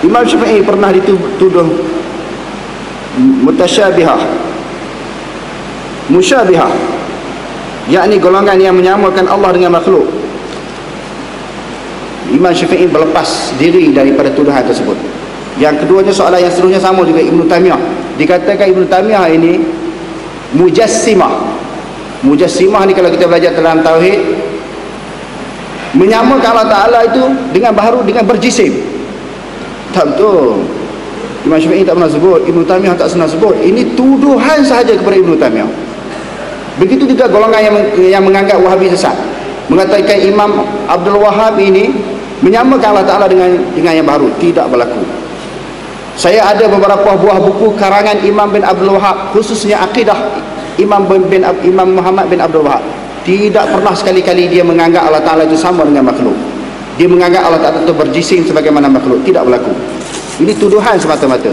Imam Syafi'i pernah dituduh mutasyabihah musyabihah yakni golongan yang menyamakan Allah dengan makhluk. Imam Syafi'i berlepas diri daripada tuduhan tersebut. Yang keduanya soalan yang seterusnya sama juga Ibn Tamiyah dikatakan Ibn Tamiyah ini mujassimah. Mujassimah ni kalau kita belajar dalam Tauhid menyamakan Allah Ta'ala itu dengan baharu dengan berjisim tak betul. Imam Syafi'i tak pernah sebut Ibn Tamiyah tak pernah sebut. Ini tuduhan sahaja kepada Ibn Tamiyah begitu juga golongan yang, yang menganggap Wahabi sesat. Mengatakan Imam Abdul Wahab ini menyamakan Allah Ta'ala dengan dengan yang baru. Tidak berlaku. Saya ada beberapa buah buku karangan Imam bin Abdul Wahab khususnya akidah Imam bin, bin Imam Muhammad bin Abdul Wahab tidak pernah sekali-kali dia menganggap Allah Ta'ala itu sama dengan makhluk dia menganggap Allah Ta'ala itu berjisim sebagaimana makhluk. Tidak berlaku. Ini tuduhan semata-mata